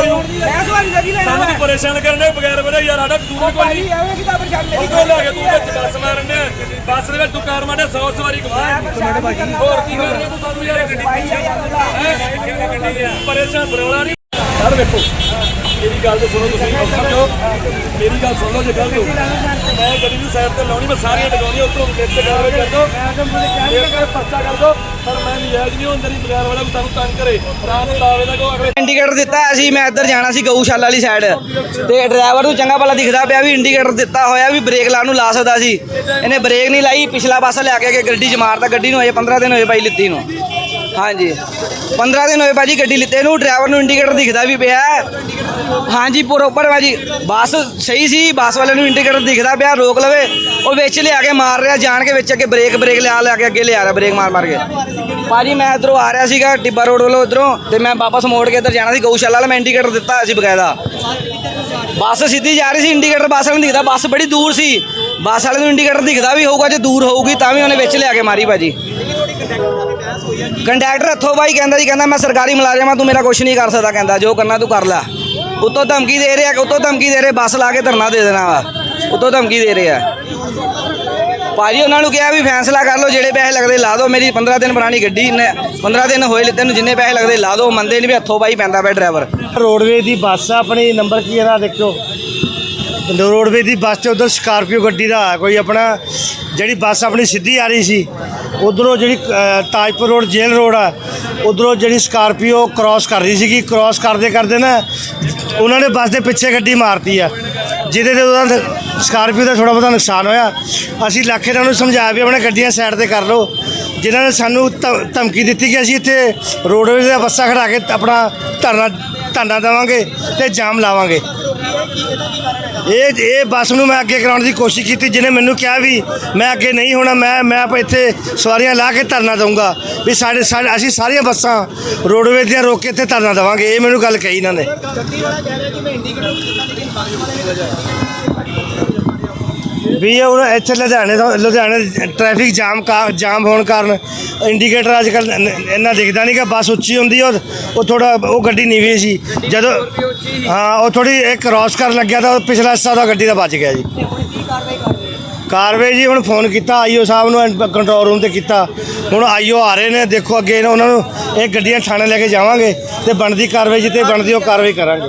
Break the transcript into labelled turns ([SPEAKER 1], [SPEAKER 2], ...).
[SPEAKER 1] ਸਵਾਰੀ ਨੂੰ
[SPEAKER 2] ਮੈਂ ਸਵਾਰੀ ਦਾ ਕੀ ਲੈਣਾ
[SPEAKER 1] ਸਾਨੂੰ ਤੂੰ ਪਰੇਸ਼ਾਨ ਕਰਨੇ ਬਗੈਰ ਵਜ੍ਹਾ ਯਾਰ ਸਾਡਾ ਕਸੂਰ ਕੋਈ ਨਹੀਂ।
[SPEAKER 2] ਐਵੇਂ ਕਿਦਾਂ ਪਰੇਸ਼ਾਨ ਮੇਰੀ
[SPEAKER 1] ਉਹ ਲੈ ਕੇ ਤੂੰ ਵਿੱਚ ਬੱਸ ਮਾਰਨ ਦੇ ਬੱਸ ਦੇ ਵਿੱਚ ਤੂੰ ਕਾਰ ਮਾਰਦੇ 100 ਸਵਾਰੀ ਗਵਾਹ ਹੋਰ ਕੀ ਕਰ ਰਿਹਾ ਤੂੰ ਸਾਨੂੰ ਯਾਰ ਗੱਡੀ? ਪਰੇਸ਼ਾਨ ਬਰੋਲਾ ਨਹੀਂ। ਯਾਰ ਵੇਖੋ। ਮੇਰੀ ਗੱਲ ਤੇ ਸੁਣੋ ਤੁਸੀਂ ਗੱਲ ਸਮਝੋ। ਮੇਰੀ ਗੱਲ ਸੁਣ ਲਓ ਜੇ ਗਲਤ ਹੋ ਮੈਂ ਗੱਡੀ ਨੂੰ ਸਾਈਡ ਤੇ ਲਾਉਣੀ ਮੈਂ ਸਾਰੀਆਂ ਲਗਾਉਣੀਆਂ ਉੱਤੋਂ ਵਿੱਚ ਤੇ ਕਾਰਵਾਈ ਕਰ ਦੋ। ਇਹ ਕਰ ਪਰਚਾ ਕਰ ਦੋ। ਪਰ ਮੈਂ ਨਹੀਂ ਹੁੰਦਾ ਨਹੀਂ ਬਗੈਰ ਵਾਲਾ ਕੋਈ ਸਾਨੂੰ ਤੰਗ ਕਰੇ। ਰਾਤ ਨੂੰ ਲਾਵੇ ਦਾ ਕੋ ਅਗਲੇ
[SPEAKER 3] ਇੰਡੀਕੇਟਰ ਦਿੱਤਾ ਸੀ ਮੈਂ ਇੱਧਰ ਜਾਣਾ ਸੀ ਗਊਸ਼ਾਲਾ ਵਾਲੀ ਸਾਈਡ ਤੇ ਡਰਾਈਵਰ ਨੂੰ ਚੰਗਾ ਭਲਾ ਦਿਖਦਾ ਪਿਆ ਵੀ ਇੰਡੀਕੇਟਰ ਦਿੱਤਾ ਹੋਇਆ ਵੀ ਬ੍ਰੇਕ ਲਾਉਣ ਨੂੰ ਲਾ ਸਕਦਾ ਸੀ। ਇਹਨੇ ਬ੍ਰੇਕ ਨਹੀਂ ਲਾਈ ਪਿਛਲਾ ਪਾਸਾ ਲਿਆ ਕੇ ਗੱਡੀ 'ਚ ਮਾਰਤਾ ਗੱਡੀ ਨੂੰ ਅਜੇ 15 ਦਿਨ ਹੋਏ ਭਾਈ ਲਿੱਤੀ ਨੂੰ। ਹਾਂਜੀ। 15 ਦਿਨ ਹੋਏ ਭਾਜੀ ਗੱਡੀ ਲਿੱਤੇ ਨੂੰ ਡਰਾਈਵਰ ਨੂੰ ਇੰਡੀਕੇਟਰ ਦਿਖਦਾ ਵੀ ਪਿਆ। ਹਾਂਜੀ ਪ੍ਰੋਪਰ ਭਾਜੀ, ਬੱਸ ਸਹੀ ਸੀ, ਬੱਸ ਵਾਲੇ ਨੂੰ ਇੰਡੀਕੇਟਰ ਦਿਖਦਾ ਪਿਆ, ਰੋਕ ਲਵੇ। ਉਹ ਵਿੱਚ ਲਿਆ ਕੇ ਮਾਰ ਰਿਹਾ, ਜਾਣ ਕੇ ਵਿੱਚ ਅੱਗੇ ਬ੍ਰੇਕ ਬ੍ਰੇਕ ਲਿਆ ਲਿਆ ਕੇ ਅੱਗੇ ਲਿਆ ਰਿਹਾ ਬ੍ਰੇਕ ਮਾਰ ਮਾਰ ਕੇ। ਭਾਜੀ, ਮੈਂ ਇਧਰੋਂ ਆ ਰਿਹਾ ਸੀਗਾ ਟਿੱਬਾ ਰੋਡ ਵੱਲੋਂ ਇਧਰੋਂ ਤੇ ਮੈਂ ਵਾਪਸ ਮੋੜ ਕੇ ਇੱਧਰ ਜਾਣਾ ਸੀ, ਗਊਸ਼ਾਲਾ ਵਾਲਾ, ਮੈਂ ਇੰਡੀਕੇਟਰ ਦਿੱਤਾ ਹੋਇਆ ਸੀ ਬਕਾਇਦਾ। ਬੱਸ ਸਿੱਧੀ ਜਾ ਰਹੀ ਸੀ ਇੰਡੀਕੇਟਰ ਬੱਸ ਵਾਲੇ ਨੂੰ ਦਿਖਦਾ, ਬੱਸ ਬੜੀ ਦੂਰ ਸੀ। ਬੱਸ ਵਾਲੇ ਨੂੰ ਇੰਡੀਕੇਟਰ ਦਿਖਦਾ ਵੀ ਹੋਊਗਾ, ਜੇ ਦੂਰ ਹੋਊਗੀ, ਤਾਂ ਵੀ ਉਹਨੇ ਵਿੱਚ ਲਿਆ ਕੇ ਮਾਰੀ ਭਾਜੀ। ਕੰਡਕਟਰ ਹੱਥੋਂ ਬਾਈ ਕਹਿੰਦਾ ਜੀ, ਕਹਿੰਦਾ ਮੈਂ ਸਰਕਾਰੀ ਮੁਲਾਜ਼ਮ ਆ ਤੂੰ ਮੇਰਾ ਕੁਝ ਨਹੀਂ ਕਰ ਸਕਦਾ, ਕਹਿੰਦਾ, ਜੋ ਕਰਨਾ ਤੂੰ ਕਰ ਲੈ। ਉੱਤੋਂ ਧਮਕੀ ਦੇ ਰਿਹਾ, ਉੱਤੋਂ ਧਮਕੀ ਦੇ ਰਿਹਾ, ਬੱਸ ਲਾ ਕੇ ਧਰਨਾ ਦੇ ਦੇਣਾ ਵਾ। ਉੱਤੋਂ ਧਮਕੀ ਦੇ ਰਿਹਾ। ਆ ਭਾਜੀ, ਉਹਨਾਂ ਨੂੰ ਕਿਹਾ ਵੀ ਫੈਸਲਾ ਕਰ ਲਓ, ਜਿਹੜੇ ਪੈਸੇ ਲੱਗਦੇ ਲਾ ਦਿਓ। ਮੇਰੀ 15 ਦਿਨ ਪੁਰਾਣੀ ਗੱਡੀ ਨੇ 15 ਦਿਨ ਹੋਏ ਲਿੱਤੇ ਨੂੰ ਜਿੰਨੇ ਪੈਸੇ ਲੱਗਦੇ ਲਾ ਦਿਓ ਮੰਨਦੇ ਨਹੀਂ ਵੀ ਹੱਥੋਂ ਬਾਈ ਪੈਂਦਾ ਪਿਆ ਡਰਾਈਵਰ।
[SPEAKER 4] ਰੋਡਵੇ ਦੀ ਬੱਸ ਆ, ਆਪਣੀ ਨੰਬਰ ਕੀ ਇਹਦਾ ਦੇਖੋ ਰੋਡਵੇ ਦੀ ਬੱਸ 'ਚ ਉਧਰ ਸਕਾਰਪੀਓ ਗੱਡੀ ਦਾ, ਕੋਈ ਆਪਣਾ ਜਿਹੜੀ ਬੱਸ ਆਪਣੀ ਸਿੱਧੀ ਆ ਰਹੀ ਸੀ, ਉਧਰੋਂ ਜਿਹੜੀ ਤਾਜਪੁਰ ਰੋਡ, ਜੇਲ੍ਹ ਰੋਡ ਆ, ਉਧਰੋਂ ਜਿਹੜੀ ਸਕਾਰਪੀਓ ਕ੍ਰਾਸ ਕਰ ਰਹੀ ਸੀਗੀ ਕ੍ਰਾਸ ਕਰਦੇ ਕਰਦੇ ਨਾ ਉਹਨਾਂ ਨੇ ਬੱਸ ਦੇ ਪਿੱਛੇ ਗੱਡੀ ਮਾਰਤੀ ਆ, ਜਿਹਦੇ ਤੇ ਉਹਦਾ ਸਕਾਰਪੀਓ ਦਾ ਥੋੜਾ ਬਹੁਤਾ ਨੁਕਸਾਨ ਹੋਇਆ। ਅਸੀਂ ਲੱਖੇ ਇਹਨਾਂ ਨੂੰ ਸਮਝਾਇਆ ਵੀ ਆਪਣੇ ਗੱਡੀਆਂ ਸਾਈਡ ਤੇ ਕਰ ਲਓ। ਜਿਨ੍ਹਾਂ ਨੇ ਸਾਨੂੰ ਧਮ- ਧਮਕੀ ਦਿੱਤੀ ਕਿ ਅਸੀਂ ਇੱਥੇ ਰੋਡਵੇਜ਼ ਦਾ ਬੱਸਾਂ ਖੜਾ ਕੇ ਆਪਣਾ ਧਰਨਾ ਧਰਨਾ ਦੇਵਾਂਗੇ ਤੇ ਜਾਮ ਲਾਵਾਂਗੇ। ਇਹ ਇਹ ਬੱਸ ਨੂੰ ਮੈਂ ਅੱਗੇ ਕਰਾਉਣ ਦੀ ਕੋਸ਼ਿਸ਼ ਕੀਤੀ, ਜਿਹਨੇ ਮੈਨੂੰ ਕਿਹਾ ਵੀ ਮੈਂ ਅੱਗੇ ਨਹੀਂ ਹੋਣਾ, ਮੈਂ ਮੈਂ ਆਪਾਂ ਇੱਥੇ ਸਵਾਰੀਆਂ ਲਾ ਕੇ ਧਰਨਾ ਦਊਂਗਾ। ਵੀ ਸਾਡੇ ਸਾਡੇ, ਅਸੀਂ ਸਾਰੀਆਂ ਬੱਸਾਂ ਰੋਡਵੇਜ਼ ਦੀਆਂ ਰੋਕ ਕੇ ਇੱਥੇ ਧਰਨਾ ਦੇਵਾਂਗੇ, ਇਹ ਮੈਨੂੰ ਗੱਲ ਕਹੀ ਇਹਨਾਂ ਨੇ। ਵੀ ਹੁਣ ਇੱਥੇ ਲੁਧਿਆਣੇ ਤੋਂ ਲੁਧਿਆਣੇ ਟ੍ਰੈਫਿਕ ਜਾਮ ਕਾ ਜਾਮ ਹੋਣ ਕਾਰਨ ਇੰਡੀਕੇਟਰ ਅੱਜ ਕੱਲ ਇੰਨਾ ਦਿਖਦਾ ਨਹੀਂ ਕਿ ਬੱਸ ਉੱਚੀ ਹੁੰਦੀ ਔਰ ਉਹ ਥੋੜਾ ਉਹ ਗੱਡੀ ਨੀਵੀਂ ਸੀ। ਜਦੋਂ ਹਾਂ ਉਹ ਥੋੜੀ ਇੱਕ ਕ੍ਰਾਸ ਕਰਨ ਲੱਗਿਆ ਤਾਂ ਉਹ ਪਿਛਲਾ ਹਿੱਸਾ ਦਾ ਗੱਡੀ ਦਾ ਬਚ ਗਿਆ ਜੀ। ਕਾਰਵਾਈ ਜੀ ਹੁਣ ਫੋਨ ਕੀਤਾ ਆਈਓ ਸਾਹਿਬ ਨੂੰ ਕੰਟਰੋਲ ਰੂਮ ਤੇ ਕੀਤਾ। ਹੁਣ ਆਈਓ ਆ ਰਹੇ ਨੇ ਦੇਖੋ ਅੱਗੇ ਉਹਨਾਂ ਨੂੰ ਇਹ ਗੱਡੀਆਂ ਥਾਣੇ ਲੈ ਕੇ ਜਾਵਾਂਗੇ ਤੇ ਬਣਦੀ ਕਾਰਵਾਈ ਜਿੱਤੇ ਬਣਦੀ ਉਹ ਕਾਰਵਾਈ ਕਰਾਂਗੇ।